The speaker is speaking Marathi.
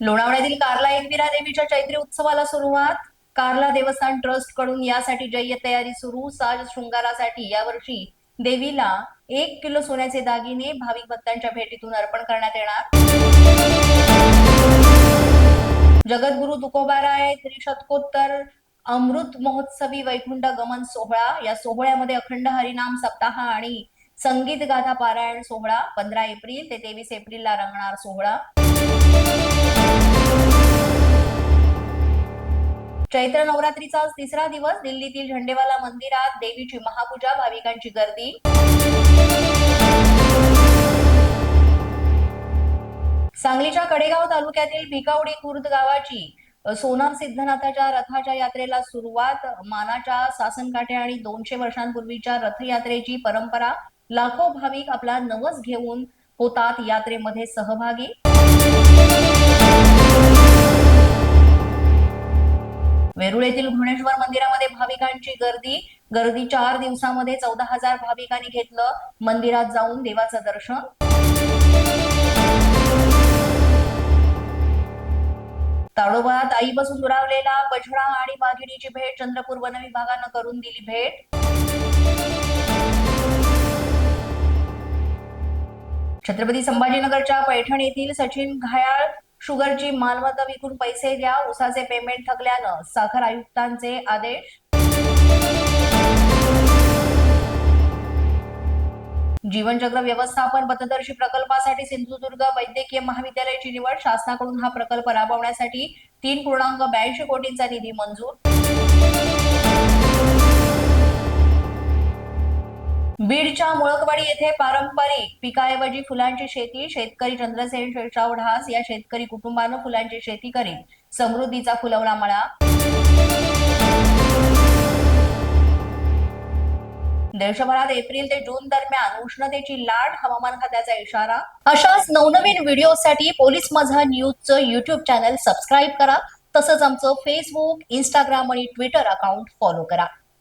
लोणावळ्यातील कार्ला एकविरा देवीच्या चैत्री उत्सवाला सुरुवात. कार्ला देवस्थान ट्रस्टकडून यासाठी जय्य तयारी सुरू. साज शृंगारासाठी यावर्षी देवीला एक किलो सोन्याचे दागिने भाविक भक्तांच्या भेटीतून अर्पण करण्यात येणार. जगद्गुरु तुकोबाराय त्रिशतकोत्तर अमृत महोत्सवी वैकुंठ गमन सोहळा. या सोहळ्यामध्ये अखंड हरिनाम सप्ताह आणि संगीत गाथा पारायण सोहळा पंधरा एप्रिल ते तेवीस एप्रिलला रंगणार सोहळा. चैत्र नवरात्रीचा आज तिसरा दिवस. दिल्लीतील झंडेवाला मंदिरात देवीची महापूजा भाविकांची गर्दी. सांगलीच्या कडेगाव तालुक्यातील भिकावडी खुर्द गावाची सोनम सोनार सिद्धनाथाच्या रथाच्या यात्रेला सुरुवात. मानाच्या सासनकाठे आणि दोनशे वर्षांपूर्वीच्या रथयात्रेची परंपरा लाखो भाविक आपला नवस घेऊन होतात यात्रेमध्ये सहभागी. धुळेतील घृणेश्वर मंदिरामध्ये भाविकांची गर्दी. गर्दी चार दिवसामध्ये चौदा हजार भाविकांनी घेतलं. मंदिरात जाऊन देवाचं दर्शन. ताडोबात आईपासून दुरावलेला बछडा आणि वाघिणीची भेट चंद्रपूर वन विभागानं करून दिली भेट. छत्रपती संभाजीनगरच्या पैठण येथील सचिन घायाळ शुगरची मालमत्ता विकून पैसे द्या उसाचे पेमेंट थकल्यानं साखर आयुक्तांचे आदेश. जीवनचक्र व्यवस्थापन पथदर्शी प्रकल्पासाठी सिंधुदुर्ग वैद्यकीय महाविद्यालयाची निवड शासनाकडून हा प्रकल्प राबवण्यासाठी तीन पूर्णांक ब्याऐंशी कोटींचा निधी मंजूर. बीडच्या मुळकवाडी येथे पारंपरिक पिकाऐवजी फुलांची शेती शेतकरी चंद्रसेन शेषराव ढास या शेतकरी कुटुंबानं फुलांची शेती करीत समृद्धीचा फुलवला मळा. देशभरात एप्रिल ते जून दरम्यान उष्णतेची लाट हवामान खात्याचा इशारा. अशाच नवनवीन व्हिडिओसाठी पोलीस माझा न्यूजचं युट्यूब चॅनल सबस्क्राईब करा. तसंच आमचं फेसबुक इंस्टाग्राम आणि ट्विटर अकाउंट फॉलो करा.